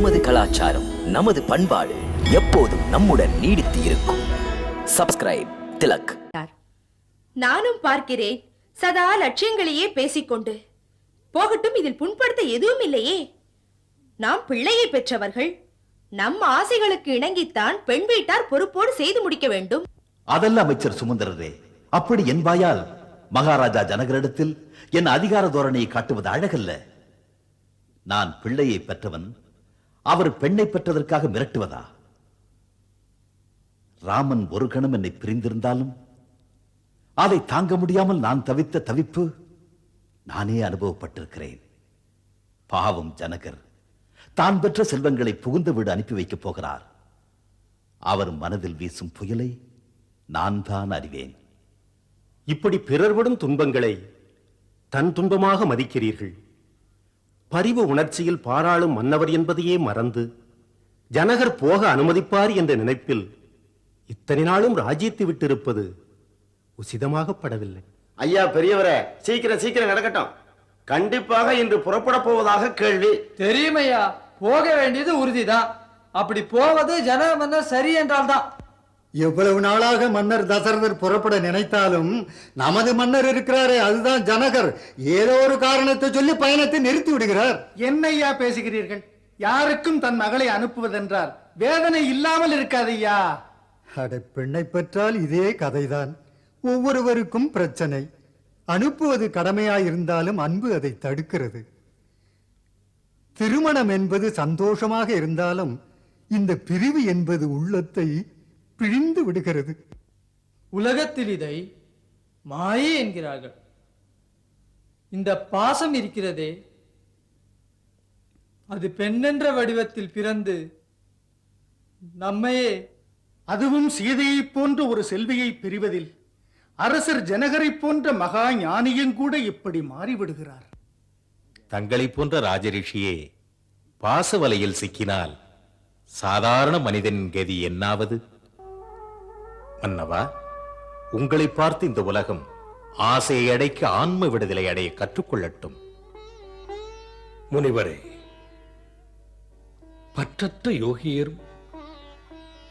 நமது கலாச்சாரம் நமது பண்பாடு எப்போதும் நம்முடன் நீடித்து இருக்கும். சப்ஸ்கிரைப் திலக். நானும் பார்க்கிறேன். சதா லட்சியங்களையே பேசிக்கொண்டு. போகட்டும் இதில் புண்படுத்த எதுவும் இல்லையே. நாம் பிள்ளையை பெற்றவர்கள். நம் ஆசைகளுக்கு இணங்கித்தான் பெண் வீட்டார் பொறுப்போடு செய்து முடிக்க வேண்டும். அதல்ல அமைச்சர் சுமந்திரரே. அப்படி என் வாயால் மகாராஜா ஜனகரிடத்தில் என் அதிகார தோரணையை காட்டுவது அழகல்ல. நான் பிள்ளையை பெற்றவன் அவர் பெண்ணை பெற்றதற்காக மிரட்டுவதா? ராமன் ஒரு கணம் என்னை பிரிந்திருந்தாலும் அதை தாங்க முடியாமல் நான் தவித்த தவிப்பு நானே அனுபவப்பட்டிருக்கிறேன். பாவம் ஜனகர் தான் பெற்ற செல்வங்களை புகுந்த வீடு அனுப்பி வைக்கப் போகிறார். அவர் மனதில் வீசும் புயலை நான் தான் அறிவேன். இப்படி பிறர்படும் துன்பங்களை தன் துன்பமாக மதிக்கிறீர்கள். பரிவு உணர்ச்சியில் பாராளும் மன்னவர் என்பதையே மறந்து ஜனகர் போக அனுமதிப்பார் என்ற நினைப்பில் இத்தனை நாளும் ராஜ்யத்தை விட்டிருப்பது உசிதமாகப்படவில்லை ஐயா பெரியவரே சீக்கிரம் சீக்கிரம் நடக்கட்டும். கண்டிப்பாக இன்று புறப்பட போவதாக கேள்வி. தெரியுமையா? போக வேண்டியது உறுதிதான். அப்படி போவது ஜனமன்ன சரி என்றால்தான். எவ்வளவு நாளாக மன்னர் தசரதர் புறப்பட நினைத்தாலும் நமது மன்னர் இருக்கிறாரே அதுதான் ஜனகர். ஏதோ ஒரு காரணத்தை சொல்லி பயணத்தை நிறுத்தி விடுகிறார். என்னையா பேசுகிறீர்கள்? யாருக்கும் தன் மகளை அனுப்புவதென்றால் வேதனை இல்லாமல் இருக்காதையா அட பெண்ணை பெற்றால் இதே கதைதான். ஒவ்வொருவருக்கும் பிரச்சனை. அனுப்புவது கடமையாயிருந்தாலும் அன்பு அதை தடுக்கிறது. திருமணம் என்பது சந்தோஷமாக இருந்தாலும் இந்த பிரிவு என்பது உள்ளத்தை பிழிந்து விடுகிறது. உலகத்தில் இதை மாயை என்கிறார்கள். இந்த பாசம் இருக்கிறதே அது பெண்ணென்ற வடிவத்தில் பிறந்து நம்மையே அதுவும் சீதையைப் போன்ற ஒரு செல்வியை பிரிவதில் அரசர் ஜனகரைப் போன்ற மகா ஞானியும் கூட இப்படி மாறிவிடுகிறார். தங்களைப் போன்ற ராஜரிஷியே பாசவலையில் சிக்கினால் சாதாரண மனிதனின் கதி என்னாவது? மன்னவா உங்களை பார்த்து இந்த உலகம் ஆசையை அடைக்க ஆன்ம விடுதலை அடைய கற்றுக்கொள்ளட்டும். முனிவரே பற்றற்ற யோகியரும்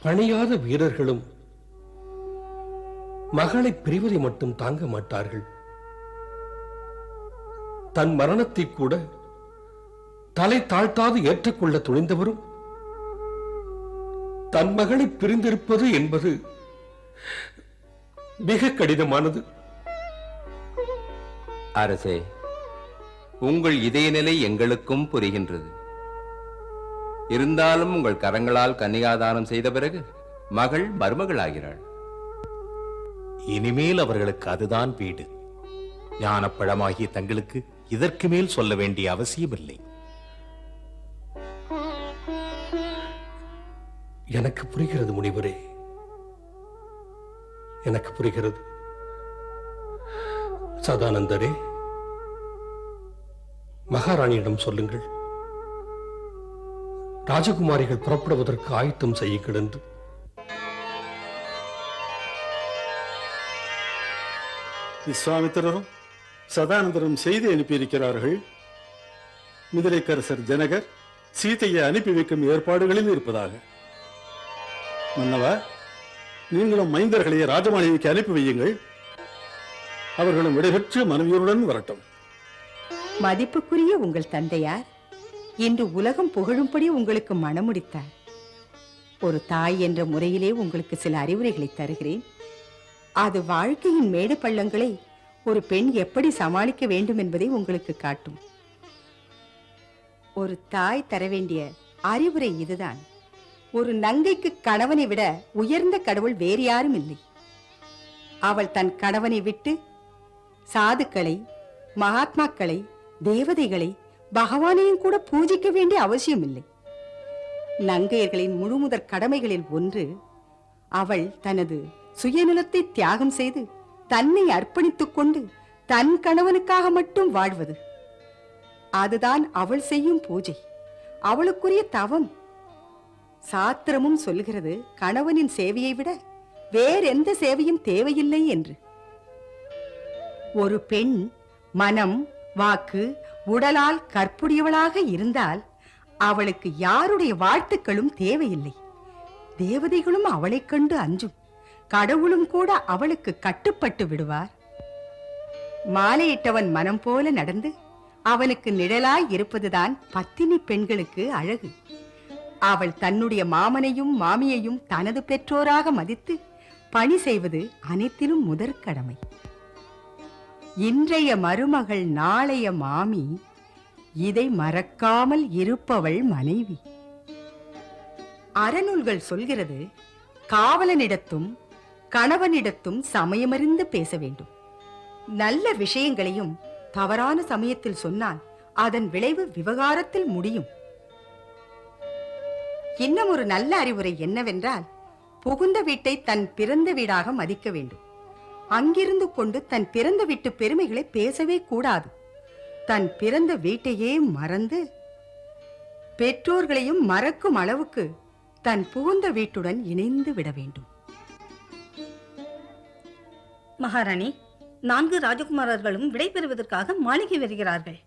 பணியாத வீரர்களும் மகளை பிரிவதை மட்டும் தாங்க மாட்டார்கள். தன் மரணத்தை கூட தலை தாழ்த்தாது ஏற்றுக்கொள்ள துணிந்தவரும் தன் மகளை பிரிந்திருப்பது என்பது மிக கடினமானது. அரசே உங்கள் இதய நிலை எங்களுக்கும் புரிகின்றது. இருந்தாலும் உங்கள் கரங்களால் கன்னிகாதானம் செய்த பிறகு மகள் மருமகளாகிறாள். இனிமேல் அவர்களுக்கு அதுதான் வீடு. ஞானப்பழமாகிய தங்களுக்கு இதற்கு மேல் சொல்ல வேண்டிய அவசியமில்லை. எனக்கு புரிகிறது முனிவரே. எனக்கு புரிகிறது. சதானந்தரே மகாராணியிடம் சொல்லுங்கள். ராஜகுமாரிகள் புறப்படுவதற்கு ஆயத்தம் செய்ய கிடந்து. விஸ்வாமித்திரரும் சதானந்தரும் செய்தி அனுப்பியிருக்கிறார்கள். மிதிலைக்கரசர் ஜனகர் சீதையை அனுப்பி வைக்கும் ஏற்பாடுகளில் இருப்பதாக. மன்னவா நீங்களும் மைந்தர்களை ராஜமாளிகைக்கு அனுப்பி வையுங்கள். அவர்களும் விடைபெற்று மனைவியருடன் வரட்டும். மதிப்புக்குரிய உங்கள் தந்தையார் இன்று உலகம் புகழும்படி உங்களுக்கு மணமுடித்தார். ஒரு தாய் என்ற முறையிலே உங்களுக்கு சில அறிவுரைகளை தருகிறேன். அது வாழ்க்கையின் மேடு பள்ளங்களை ஒரு பெண் எப்படி சமாளிக்க வேண்டும் என்பதை உங்களுக்கு காட்டும். ஒரு தாய் தர வேண்டிய அறிவுரை இதுதான். ஒரு நங்கைக்கு கணவனை விட உயர்ந்த கடவுள் வேறு யாரும் இல்லை. அவள் தன் கணவனை விட்டு சாதுக்களை மகாத்மாக்களை தேவதைகளை பகவானையும் கூட பூஜிக்க வேண்டிய அவசியம் இல்லை. நங்கையர்களின் முழுமுதற் கடமைகளில் ஒன்று அவள் தனது சுயநலத்தை தியாகம் செய்து தன்னை அர்ப்பணித்துக் கொண்டு தன் கணவனுக்காக மட்டும் வாழ்வது. அதுதான் அவள் செய்யும் பூஜை. அவளுக்குரிய தவம். சாத்திரமும் சொல்கிறது கணவனின் சேவையை விட வேறெந்த சேவையும் தேவையில்லை என்று. ஒரு பெண் மனம் வாக்கு உடலால் கற்புடையவளாக இருந்தால் அவளுக்கு யாருடைய வாழ்த்துக்களும் தேவையில்லை. தேவதைகளும் அவளைக் கண்டு அஞ்சும். கடவுளும் கூட அவளுக்கு கட்டுப்பட்டு விடுவார். மாலையிட்டவன் மனம் போல நடந்து அவனுக்கு நிழலாய் இருப்பதுதான் பத்தினி பெண்களுக்கு அழகு. அவள் தன்னுடைய மாமனையும் மாமியையும் தனது பெற்றோராக மதித்து பணி செய்வது அனைத்திலும் முதற்கடமை. இன்றைய மருமகள் நாளைய மாமி இதை மறக்காமல் இருப்பவள் மனைவி. அறநூல்கள் சொல்கிறது காவலனிடத்தும் கணவனிடத்தும் சமயமறிந்து பேச வேண்டும். நல்ல விஷயங்களையும் தவறான சமயத்தில் சொன்னால் அதன் விளைவு விவகாரத்தில் முடியும். இன்னும் ஒரு நல்ல அறிவுரை என்னவென்றால் புகுந்த வீட்டை தன் பிறந்த வீடாக மதிக்க வேண்டும். அங்கிருந்து கொண்டு தன் பிறந்த வீட்டு பெருமைகளை பேசவே கூடாது. தன் பிறந்த வீட்டையே மறந்து பெற்றோர்களையும் மறக்கும் அளவுக்கு தன் புகுந்த வீட்டுடன் இணைந்து விட வேண்டும். மகாராணி நான்கு ராஜகுமாரர்களும் விடைபெறுவதற்காக மாளிகை வருகிறார்கள்.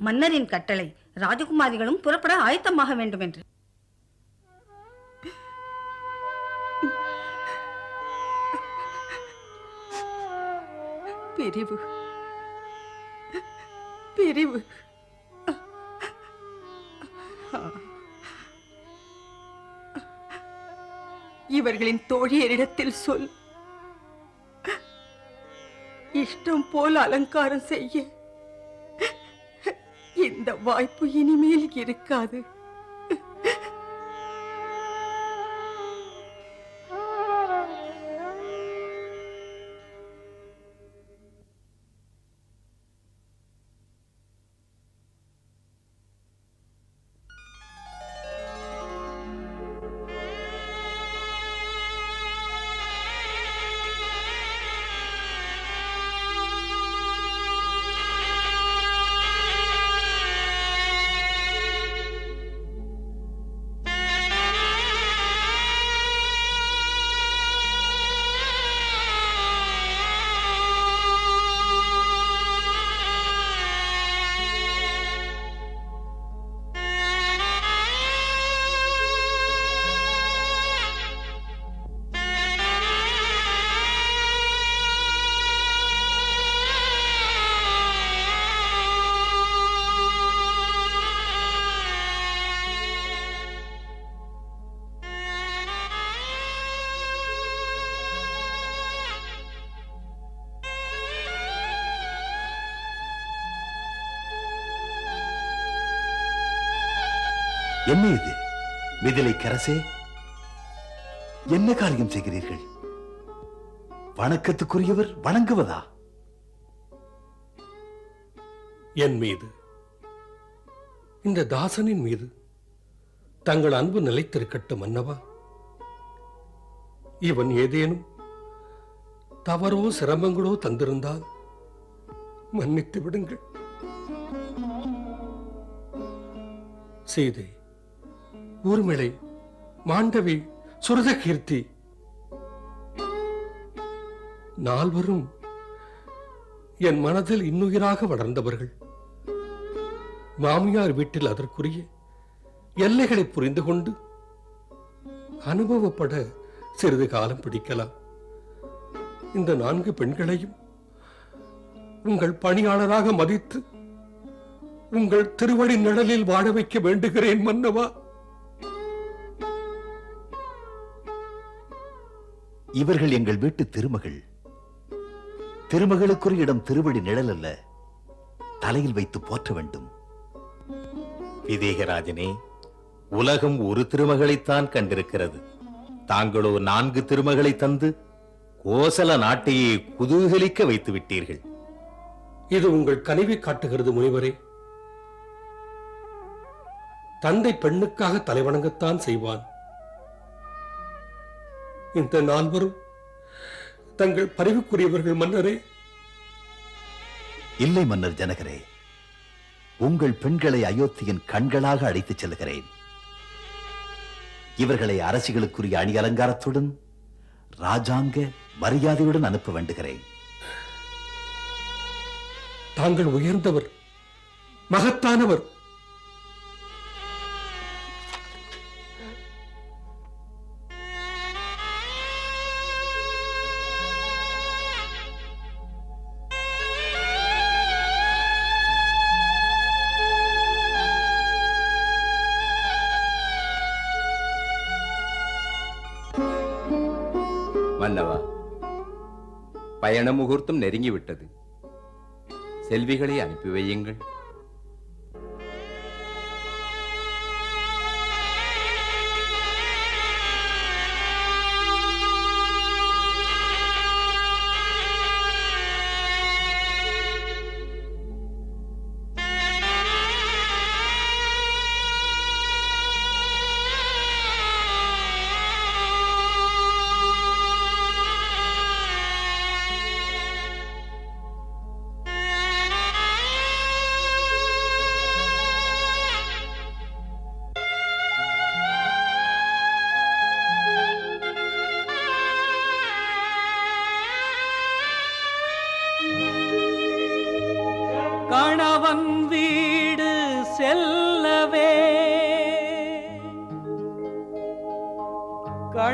மன்னரின் கட்டளை ராஜகுமாரிகளும் புறப்பட ஆயத்தமாக வேண்டும் என்று பிரிவு. பிரிவு. இவர்களின் தோழியரிடத்தில் சொல். இஷ்டம் போல் அலங்காரம் செய்ய. இந்த வாய்ப்பு இனிமேல் இருக்காது. என்ன இது? விதிலை கரசே? என்ன காரியம் செய்கிறீர்கள்? வணக்கத்துக்குரியவர் வணங்குவதா? என் மீது. இந்த தாசனின் மீது. தங்கள் அன்பு நிலைத்திருக்கட்டும் அன்னவா இவன் ஏதேனும் தவறோ சிரமங்களோ தந்திருந்தால் மன்னித்து விடுங்கள். சீதை ஊர்மிளை மாண்டவி சுரதகீர்த்தி நால்வரும் என் மனதில் இன்னுயிராக வளர்ந்தவர்கள். மாமியார் வீட்டில் அதற்குரிய எல்லைகளை புரிந்து கொண்டு அனுபவப்பட சிறிது காலம் பிடிக்கலாம். இந்த நான்கு பெண்களையும் உங்கள் பணியாளராக மதித்து உங்கள் திருவடி நிழலில் வாழ வைக்க வேண்டுகிறேன் மன்னவா. இவர்கள் எங்கள் வீட்டு திருமகள். திருமகளுக்குரிய இடம் திருவடி நிழல் அல்ல தலையில் வைத்து போற்ற வேண்டும். விதேகராஜனே உலகம் ஒரு திருமகளைத்தான் கண்டிருக்கிறது. தாங்களோ நான்கு திருமகளை தந்து கோசல நாட்டையே குதூகலிக்க வைத்து விட்டீர்கள். இது உங்கள் கனிவை காட்டுகிறது முனிவரே. தந்தை பெண்ணுக்காக தலைவணங்கத்தான் செய்வான். இந்த நால்வரும் தங்கள் பரிவுக்குரியவர்கள் மன்னரே. இல்லை மன்னர் ஜனகரே உங்கள் பெண்களை அயோத்தியின் கண்களாக அழைத்துச் செல்கிறேன் இவர்களை அரசிகளுக்குரிய அணி அலங்காரத்துடன் ராஜாங்க மரியாதையுடன் அனுப்ப வேண்டுகிறேன். தாங்கள் உயர்ந்தவர் மகத்தானவர் பயண முகூர்த்தம் நெருங்கிவிட்டது. செல்விகளை அனுப்பி வையுங்கள்.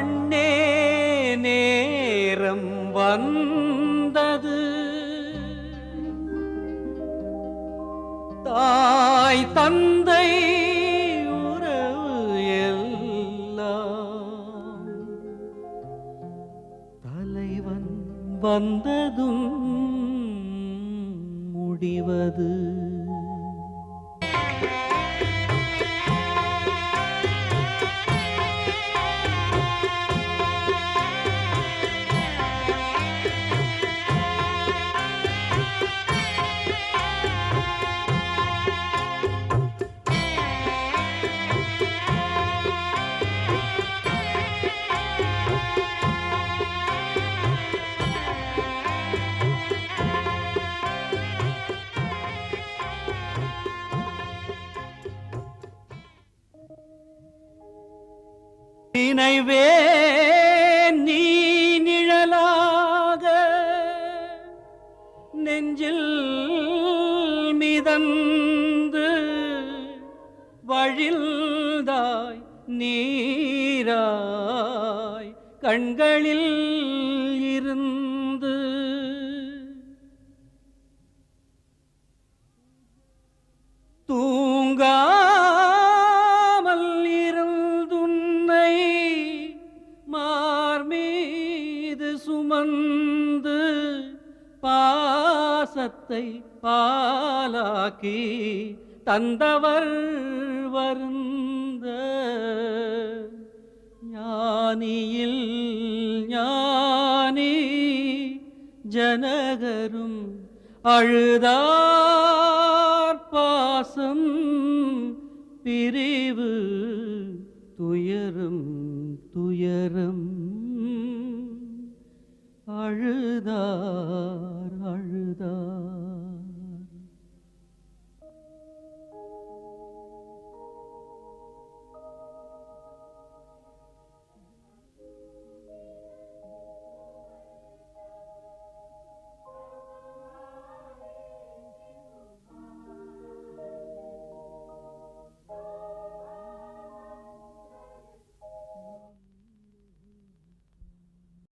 கண்ணே நேரம் வந்தது. தாய் தந்தை உறவு எல்லாம் தலைவன் வந்ததும் முடிவது. நினைவே நீ நிழலாக. நெஞ்சில் மிதந்து வழில்தாய் நீராய். கண்களில் இருந்து தூங்கா பாசத்தை பாலாக்கி தந்தவர் வருந்த ஞானியில் ஞானி ஜனகரும் அழுதார் பாசம் பிரிவு துயரும் துயரம். அழுதார் அழுதார்.